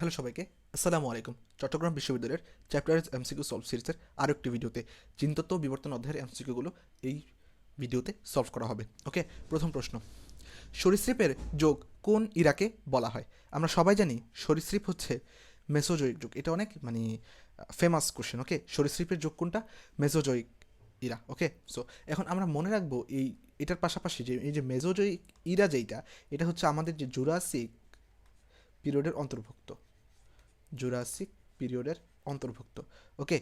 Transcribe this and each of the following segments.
Hello সবাইকে, আসসালামু আলাইকুম। চট্টগ্রাম বিশ্ববিদ্যালয়ের চ্যাপ্টার্স এমসিকিউ সলভ সিরিজের আরও একটি ভিডিওতে চিন্তত্ব বিবর্তন অধ্যায়ের এমসিকিউগুলো এই ভিডিওতে সলভ করা হবে। ওকে, প্রথম প্রশ্ন। সরীসৃপের যোগ কোন ইরাকে বলা হয়? আমরা সবাই জানি সরীসৃপ হচ্ছে মেসোজয়িক যুগ। এটা অনেক মানে ফেমাস কোশ্চেন ওকে? সরীসৃপের যোগ কোনটা? মেসোজয়িক ইরা, ওকে? সো এখন আমরা মনে রাখব এই, এটার পাশাপাশি যে, এই যে মেসোজয়িক ইরা যেইটা, এটা হচ্ছে আমাদের যে জুরাসিক পিরিয়ডের অন্তর্ভুক্ত। জুরাসিক পিরিয়ডের অন্তর্ভুক্ত ওকে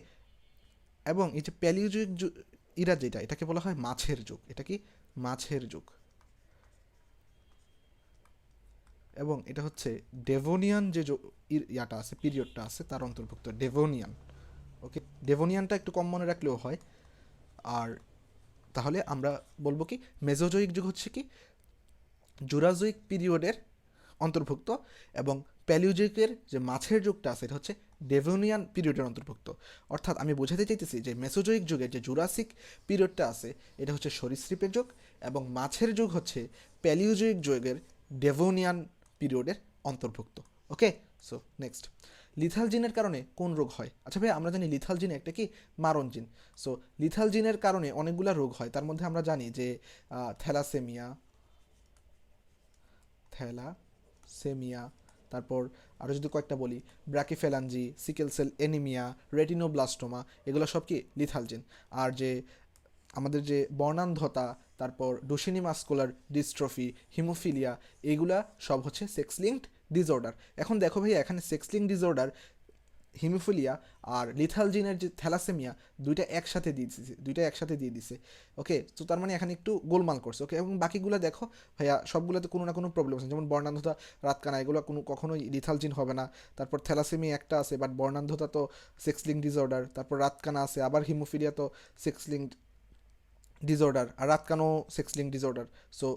এবং এই যে প্যালিওজয়িক ইরা যেটা, এটাকে বলা হয় মাছের যুগ, এটা কি? মাছের যুগ। এবং এটা হচ্ছে ডেভোনিয়ান যে ইয়াটা আছে পিরিয়ডটা আছে, তার অন্তর্ভুক্ত ডেভোনিয়ান ওকে ডেভোনিয়ানটা একটু কম মনে রাখলেও হয়। আর তাহলে আমরা বলব কি মেজোজয়িক যুগ হচ্ছে কি? জুরাজয়িক পিরিয়ডের অন্তর্ভুক্ত এবং প্যালিওজয়িকের যে মাছের যুগটা আছে, এটা হচ্ছে ডেভোনিয়ান পিরিয়ডের অন্তর্ভুক্ত। অর্থাৎ আমি বোঝাতে চাইতেছি যে মেসোজয়িক যুগের যে জুরাসিক পিরিয়ডটা আছে, এটা হচ্ছে সরীসৃপের যুগ এবং মাছের যুগ হচ্ছে প্যালিওজয়িক যুগের ডেভোনিয়ান পিরিয়ডের অন্তর্ভুক্ত। ওকে? সো নেক্সট লিথাল জিনের কারণে কোন রোগ হয়? আচ্ছা ভাই আমরা জানি লিথাল জিন একটা কি? মারণ জিন। সো লিথাল জিনের কারণে অনেকগুলা রোগ হয়। তার মধ্যে আমরা জানি যে থ্যালাসেমিয়া থ্যালাসেমিয়া তারপর আরও যদি কয়েকটা বলি brachyphalangy sickle cell anaemia, retinoblastoma, এগুলো সব কি লিথালজিন। আর যে আমাদের যে বর্ণান্ধতা, তারপর ডুসিনি মাস্কুলার ডিস্ট্রফি, হিমোফিলিয়া, এগুলা সব হচ্ছে সেক্স লিঙ্কড ডিসঅর্ডার। এখন দেখো ভাই এখানে সেক্স লিঙ্ক ডিসঅর্ডার হিমোফিলিয়া আর লিথাল জিনের যে থ্যালাসেমিয়া দুইটা একসাথে দিয়ে দিছে, দুইটা একসাথে দিয়ে দিছে। ওকে? তো তার মানে এখানে একটু গোলমাল করছে, ওকে? এবং বাকিগুলো দেখো, ভাইয়া, সবগুলোতে কোনো না কোনো প্রবলেম আছে। যেমন বর্ণান্ধতা, রাতকানা, এগুলো কোনো, কখনোই লিথাল জিন হবে না। তারপর থ্যালাসেমিয়া একটা আছে বাট বর্ণান্ধতা তো সেক্স লিঙ্ক ডিসঅর্ডার তারপর রাতকানা আছে, আবার হিমোফিলিয়া তো সেক্স লিঙ্ক ডিসঅর্ডার আর রাতকানো সেক্স লিঙ্ক ডিসঅর্ডার সো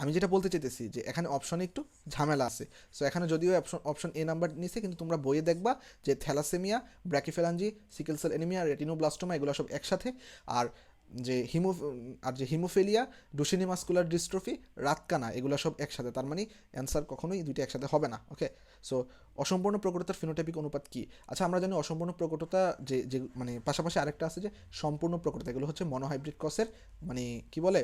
আমি যেটা বলতে চাইতেছি যে এখানে অপশনে একটু ঝামেলা আছে। সো এখানে যদিও অপশন অপশন এ নাম্বার নিছে, কিন্তু তোমরা বইয়ে দেখবা যে thalassaemia, brachyphalangy, sickle cell anaemia retinoblastoma এগুলো সব একসাথে। আর যে হিমো, আর যে হিমোফেলিয়া ডুসিনি মাস্কুলার ডিস্ট্রফি রাতকানা, এগুলো সব একসাথে। তার মানে অ্যান্সার কখনোই দুইটা একসাথে হবে না ওকে সো অসম্পূর্ণ প্রকটতার ফিনোটাইপিক অনুপাত কি? আচ্ছা আমরা জানি অসম্পূর্ণ প্রকটতা যে যে মানে পাশাপাশি আরেকটা আছে যে সম্পূর্ণ প্রকটতা এগুলো হচ্ছে মনোহাইব্রিড ক্রসের মানে কি বলে?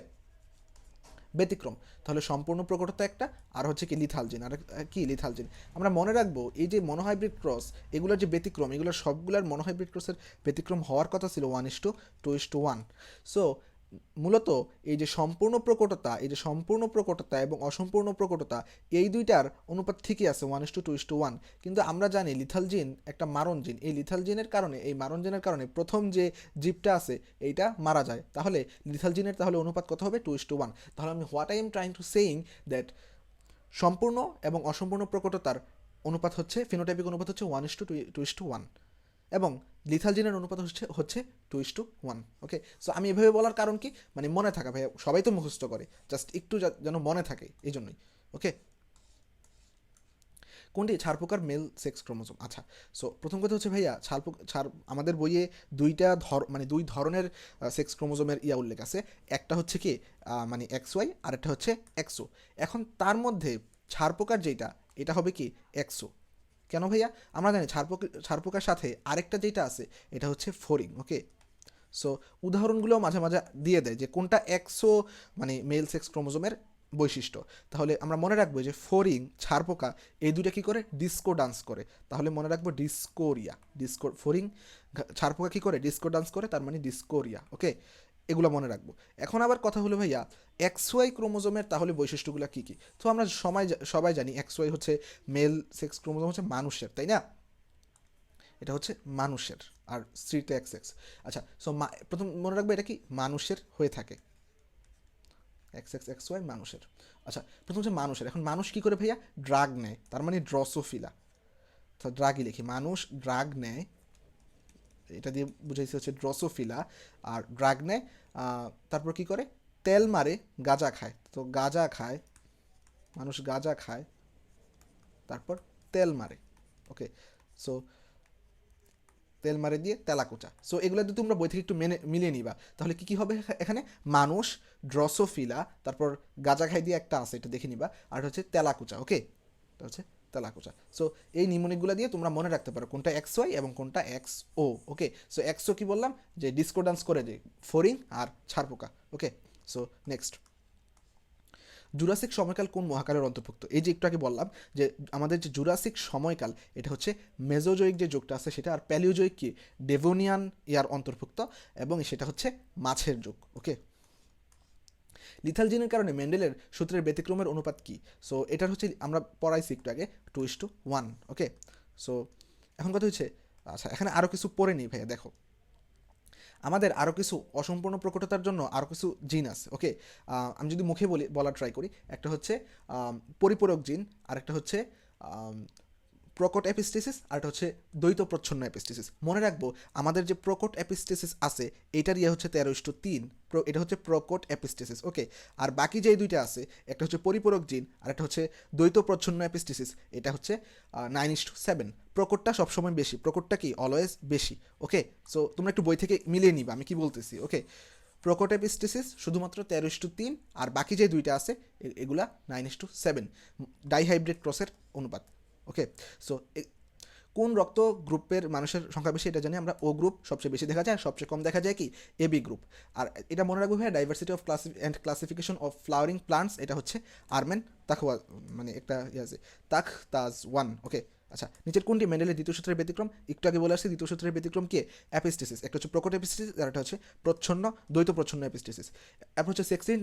ব্যতিক্রম। তাহলে সম্পূর্ণ প্রকটতা একটা, আর হচ্ছে কি লিথালজিন আর কি লিথালজিন আমরা মনে রাখব, এই যে মনোহাইব্রিড ক্রস এগুলোর যে ব্যতিক্রম, এগুলোর সবগুলোর মনোহাইব্রিড ক্রসের ব্যতিক্রম হওয়ার কথা ছিল one is to two is to one so মূলত এই যে সম্পূর্ণ প্রকটতা, এই যে সম্পূর্ণ প্রকটতা এবং অসম্পূর্ণ প্রকটতা, এই দুইটার অনুপাত ঠিকই আছে one is to two is to one কিন্তু আমরা জানি লিথাল জিন একটা মারণ জিন এই লিথাল জিনের কারণে, এই মারণ জিনের কারণে প্রথম যে জীবটা আছে, এইটা মারা যায়। তাহলে লিথাল জিনের তাহলে অনুপাত কত হবে? টু ইস টু ওয়ান তাহলে আমি what I am trying to saying that সম্পূর্ণ এবং অসম্পূর্ণ প্রকটতার অনুপাত হচ্ছে ফিনোটাইপিক অনুপাত হচ্ছে one is to two is to one এবং লিথাল জিনের অনুপাত হচ্ছে হচ্ছে two is to one okay so আমি এভাবে বলার কারণ কি? মানে মনে থাকা, ভাইয়া, সবাই তো মুখস্থ করে জাস্ট একটু যেন মনে থাকে এই জন্যই ওকে কোনটি? ছাড়পোকার মেল সেক্স ক্রোমোজোম আচ্ছা। সো প্রথম কথা হচ্ছে, ভাইয়া ছাড়পোক ছাড় আমাদের বইয়ে দুইটা ধর মানে দুই ধরনের সেক্স ক্রোমোজোমের ইয়া উল্লেখ আছে। একটা হচ্ছে কি মানে এক্স ওয়াই আর একটা হচ্ছে এক্সো এখন তার মধ্যে ছাড়পোকার যেটা এটা হবে কি এক্সো কেন ভাইয়া? আমরা জানি ছাড়পোকার সাথে আরেকটা যেটা আছে, এটা হচ্ছে ফোরিং ওকে সো উদাহরণগুলো মাঝে মাঝে দিয়ে দেয় যে কোনটা একশো মানে মেল সেক্স ক্রোমোজোমের বৈশিষ্ট্য। তাহলে আমরা মনে রাখব যে ফোরিং ছাড়পোকা এই দুইটা কী করে? ডিস্কো ডান্স করে। তাহলে মনে রাখব ডিসকোরিয়া ডিসকো ফোরিং ছাড়পোকা কী করে? ডিস্কো ডান্স করে, তার মানে ডিসকোরিয়া ওকে এগুলো মনে রাখব। এখন আবার কথা হলো, ভাইয়া এক্স ওয়াই ক্রোমোজোমের তাহলে বৈশিষ্ট্যগুলো কী কী? তো আমরা সময় সবাই জানি এক্স ওয়াই হচ্ছে মেল সেক্স ক্রোমোজোম হচ্ছে মানুষের, তাই না? এটা হচ্ছে মানুষের, আর স্ত্রীতে এক্স এক্স আচ্ছা সো প্রথম মনে রাখবে এটা কি? মানুষের হয়ে থাকে। এক্স এক্স এক্স ওয়াই মানুষের। আচ্ছা প্রথম হচ্ছে মানুষের। এখন মানুষ কী করে ভাইয়া? ড্রাগ নেয়, তার মানে ড্রসোফিলা। তো ড্রাগই লিখি। মানুষ ড্রাগ নেয় এটা দিয়ে বুঝাইছে হচ্ছে ড্রসোফিলা আর ড্রাগ নেয় তারপর কি করে? তেল মারে, গাঁজা খায়। তো গাঁজা খায়, মানুষ গাঁজা খায়, তারপর তেল মারে। ওকে সো তেল মারে দিয়ে তেলাকুচা। সো এগুলো যদি তোমরা বই থেকে একটু মেনে মিলিয়ে নিবা, তাহলে কি কি হবে এখানে? মানুষ ড্রসোফিলা তারপর গাঁজা খাই দিয়ে একটা আছে, এটা দেখে নিবা। আর হচ্ছে তেলাকুচা ওকে হচ্ছে তেলাকুচা সো এই নিমোনিকগুলো দিয়ে তোমরা মনে রাখতে পারো কোনটা এক্স ওয়াই এবং কোনটা X O okay so X O কি বললাম? যে ডিসকোডান্স করে যে ফরিং আর ছারপোকা ওকে সো নেক্সট জুরাসিক সময়কাল কোন মহাকালের অন্তর্ভুক্ত? এই যে একটু আগে বললাম যে আমাদের যে জুরাসিক সময়কাল, এটা হচ্ছে মেজোজয়িক যে যুগটা আছে সেটা, আর প্যালিওজয়িক কি? ডেভোনিয়ান ইয়ার অন্তর্ভুক্ত এবং সেটা হচ্ছে মাছের যুগ ওকে লিথাল জিনের কারণে মেন্ডেলের সূত্রের ব্যতিক্রমের অনুপাত কি? সো এটার হচ্ছে, আমরা পড়াইছি একটু আগে two is to one okay so এখন কথা হচ্ছে আচ্ছা এখানে আরও কিছু পড়ে নিই ভাইয়া, দেখো। আমাদের আরও কিছু অসম্পূর্ণ প্রকটতার জন্য আরও কিছু জিন আছে ওকে আমি যদি মুখে বলি বলা ট্রাই করি। একটা হচ্ছে পরিপূরক জিন আর একটা হচ্ছে প্রকট অ্যাপিস্টেসিস আর একটা হচ্ছে দ্বৈত প্রচ্ছন্ন অ্যাপিস্টেসিস মনে রাখব, আমাদের যে প্রকট অ্যাপিস্টেসিস আছে, এটার ইয়ে হচ্ছে তেরো ইস্টু তিন। এটা হচ্ছে প্রকট অ্যাপিস্টেসিস ওকে? আর বাকি যে দুইটা আছে, একটা হচ্ছে পরিপূরক জিন, আর একটা হচ্ছে দ্বৈত প্রচ্ছন্ন অ্যাপিস্টেসিস এটা হচ্ছে নাইন ইস্টু সেভেন। প্রকটটা সবসময় বেশি। প্রকটটা কি? অলওয়েজ বেশি, ওকে? সো, তোমরা একটু বই থেকে মিলিয়ে নিবা, আমি কি বলতেছি, ওকে? প্রকট অ্যাপিস্টেসিস শুধুমাত্র তেরো ইস্টু তিন, আর বাকি যে দুইটা আছে এগুলা নাইন ইস্টু সেভেন। ডাইহাইব্রিড ক্রসের অনুপাত। ওকে সো কোন রক্ত গ্রুপের মানুষের সংখ্যা বেশি, এটা জানি আমরা ও গ্রুপ সবচেয়ে বেশি দেখা যায় সবচেয়ে কম দেখা যায় কি? এবি গ্রুপ আর এটা মনে রাখব ভাইয়া diversity of classy and classification of flowering plants এটা হচ্ছে আরমেন তাকওয়া মানে একটা ইয়ে আছে তাক তাজ ওয়ান ওকে আচ্ছা নিচের কোনটি? মেন্ডেলের দ্বিতীয় সূত্রের ব্যতিক্রম, একটু আগে বলে আসছি, দ্বিতীয় সূত্রের ব্যতিক্রম কি? অ্যাপিস্টিসিস একটা হচ্ছে প্রকট অ্যাপিস্টিসিস আর একটা হচ্ছে প্রচ্ছন্ন, দ্বৈত প্রচ্ছন্ন অ্যাপিস্টিসিস এরপর হচ্ছে সেক্সিন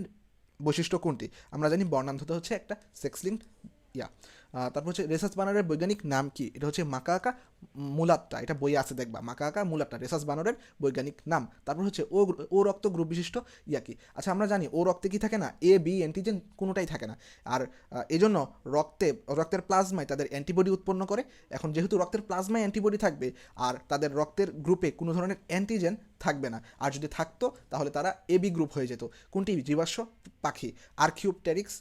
বৈশিষ্ট্য কোনটি? আমরা জানি বর্ণান্ধতা হচ্ছে একটা সেক্সলিন ইয়া। তারপর হচ্ছে রেসাস বানরের বৈজ্ঞানিক নাম কি? এটা হচ্ছে মাকাকা মুলাট্টা এটা বই আছে, দেখবা। মাকাকা মুলাট্টা রেসাস বানরের বৈজ্ঞানিক নাম। তারপর হচ্ছে ও ও রক্ত গ্রুপ বিশিষ্ট ইয়া কি? আচ্ছা আমরা জানি ও রক্তে কি থাকে না? এ বি অ্যান্টিজেন কোনোটাই থাকে না। আর এজন্য রক্তে, রক্তের প্লাজমায় তাদের অ্যান্টিবডি উৎপন্ন করে। এখন যেহেতু রক্তের প্লাজমায় অ্যান্টিবডি থাকবে, আর তাদের রক্তের গ্রুপে কোনো ধরনের অ্যান্টিজেন থাকবে না। আর যদি থাকতো, তাহলে তারা এবি গ্রুপ হয়ে যেত। কোনটি? জীবাশ্ম, পাখি। আর্কিওপটেরিক্স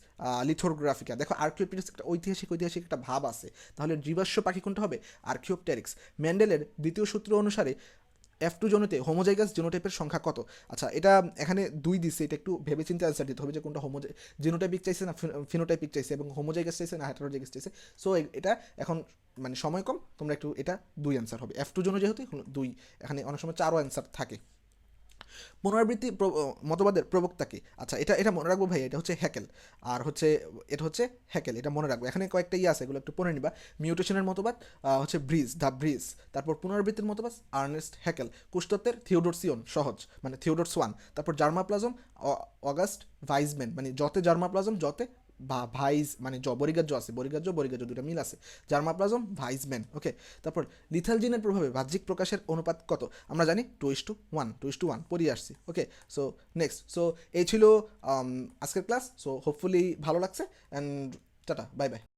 লিথোগ্রাফিকা দেখো আর্কিওপটেরিক্স একটা ঐতিহাসিক ঐতিহাসিক একটা ভাব আছে। তাহলে জীবাশ্ম পাখি কোনটা হবে? আর্কিওপটেরিক্স। ম্যান্ডেলের দ্বিতীয় সূত্র অনুসারে এফ টু জনুতে হোমোজাইগাস জিনোটাইপের সংখ্যা কত? আচ্ছা এটা এখানে দুই দিচ্ছে এটা একটু ভেবে চিন্তে অ্যান্সার দিতে হবে যে কোনটা হোমো জিনোটাইপিক চাইছে না ফিনোটাইপিক চাইছে এবং হোমোজাইগাস চাইছে না হেটারোজাইগাস চাইছে। সো এটা এখন মানে সময় কম, তোমরা একটু এটা দুই অ্যান্সার হবে। এফ টু জোনো যেহেতু দুই। এখানে অনেক সময় চারও অ্যান্সার থাকে। পুনরাবৃত্তি মতবাদের প্রবক্তা কি? আচ্ছা এটা এটা মনে রাখব ভাই এটা হচ্ছে হ্যাকেল। আর হচ্ছে, এটা হচ্ছে হ্যাকেল, এটা মনে রাখব। এখানে কয়েকটা ইয়ে আছে, এগুলো একটু পড়ে নিবা। মিউটেশনের মতবাদ হচ্ছে ব্রিজ, দ্য ব্রিজ। তারপর পুনরাবৃত্তির মতবাদ, আর্নেস্ট হ্যাকেল। কুষ্টত্বের থিওডোরসিয়ন, সহজ মানে থিওডোর সোয়ান তারপর জার্মাপ্লাজম অগাস্ট ভাইজম্যান মানে যতে জার্মাপ্লাজম, যতে বা ভাইস মানে জ বরিগাজ্য আছে বরিগাজ্য বরিগাজ্য দুটা মিল আছে। জার্মাপ্লাজম ভাইসম্যান ওকে তারপর লিথালজিনের প্রভাবে বাহ্যিক প্রকাশের অনুপাত কত? আমরা জানি two is to one two is to one পড়িয়ে আসছি ওকে সো নেক্সট সো এই ছিল um, আজকের ক্লাস সো হোপফুলি ভালো লাগছে অ্যান্ড টাটা বাই বাই